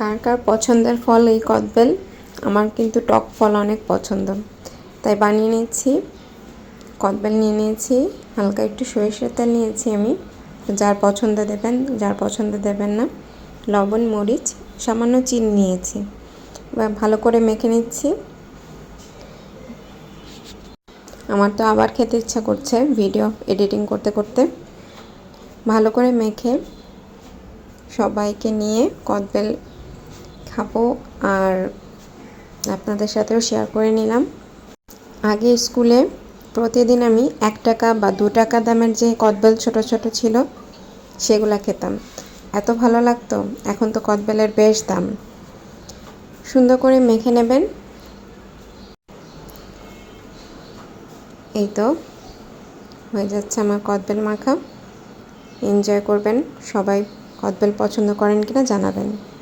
কার কার পছন্দের ফল এই কদবেল? আমার কিন্তু টক ফল অনেক পছন্দ। তাই বানিয়ে নিচ্ছি কদবেল নিয়ে নিয়েছি, হালকা একটু সরিষার তেল নিয়েছি আমি। যার পছন্দ দেবেন, যার পছন্দ দেবেন না, লবণ, মরিচ, সামান্য চিনি নিয়েছি। এবার ভালো করে মেখে নিচ্ছি। আমার তো আবার খেতে ইচ্ছা করছে ভিডিও এডিটিং করতে করতে। ভালো করে মেখে সবাইকে নিয়ে কদবেল খাব আর আপনাদের সাথেও শেয়ার করে নিলাম। আগে স্কুলে প্রতিদিন আমি এক টাকা বা দু টাকা দামের যে কদবেল ছোট ছোট ছিল, সেগুলা খেতাম। এত ভালো লাগতো, এখন তো কদবেলের বেশ দাম। সুন্দর করে মেখে নেবেন। এই তো, হয়ে যাচ্ছে আমার কদবেল মাখা। এনজয় করবেন, সবাই কদবেল পছন্দ করেন কিনা জানাবেন।